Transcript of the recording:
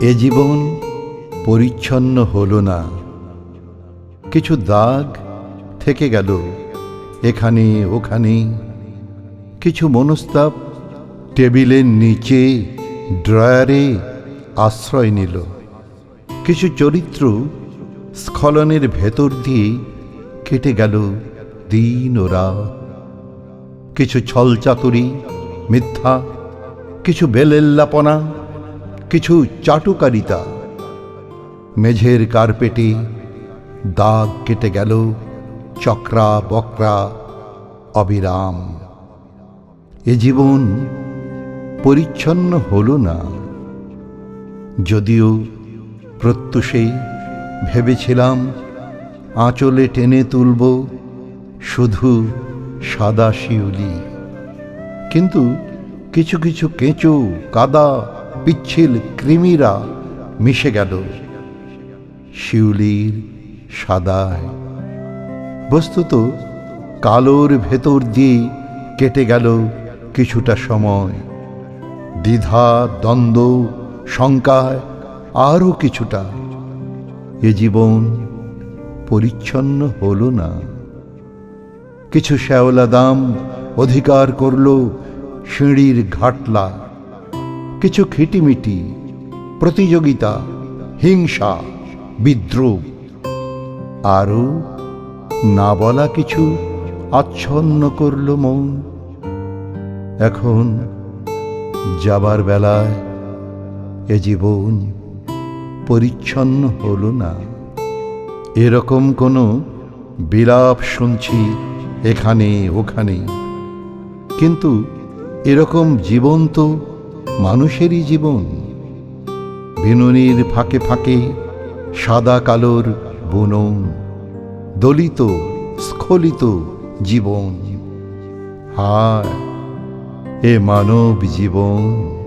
এ জীবন পরিচ্ছন্ন হলো না। কিছু দাগ থেকে গেল, এখানে ওখানে। কিছু মনস্তাপ টেবিলের নিচে ড্রয়ারে আশ্রয় নিল। কিছু চরিত্র স্খলনের ভেতর দিয়ে কেটে গেল দিন ও রাত। কিছু ছলচাতুরি মিথ্যা, কিছু বেলেল্লাপনা কিছু চাটুকারিতা। মেঝের কার্পেটে দাগ কেটে গেল চক্রা বক্রা অবিরাম। এ জীবন পরিচ্ছন্ন হলো না। যদিও প্রত্যুষে ভেবেছিলাম আঁচলে টেনে তুলব শুধু সাদা শিউলি। কিন্তু কিছু কিছু কেঁচো, কাদা পিচ্ছিল কৃমিরা মিশে গেল শিউলির সাদায়। বস্তুত কালোর ভেতর দিয়ে কেটে গেল কিছুটা সময়। দ্বিধা, দ্বন্দ্ব, শঙ্কায় আরও কিছুটা। এ জীবন পরিচ্ছন্ন হলো না। কিছু শ্যাওলা দাম অধিকার করল সিঁড়ির ঘাটলা। কিছু খিটিমিটি, প্রতিযোগিতা, হিংসা, বিদ্রোহ। আরও না বলা কিছু আচ্ছন্ন করল মন। এখন যাবার বেলায় এ জীবন পরিচ্ছন্ন হলো না। এরকম কোনো বিলাপ শুনছি এখানে, ওখানে। কিন্তু এরকম জীবন তো মানুষেরই জীবন। বিনুনির ফাঁকে ফাঁকে সাদা কালোর বুনন, দলিত, স্খলিত জীবন। হায়, এ মানব জীবন।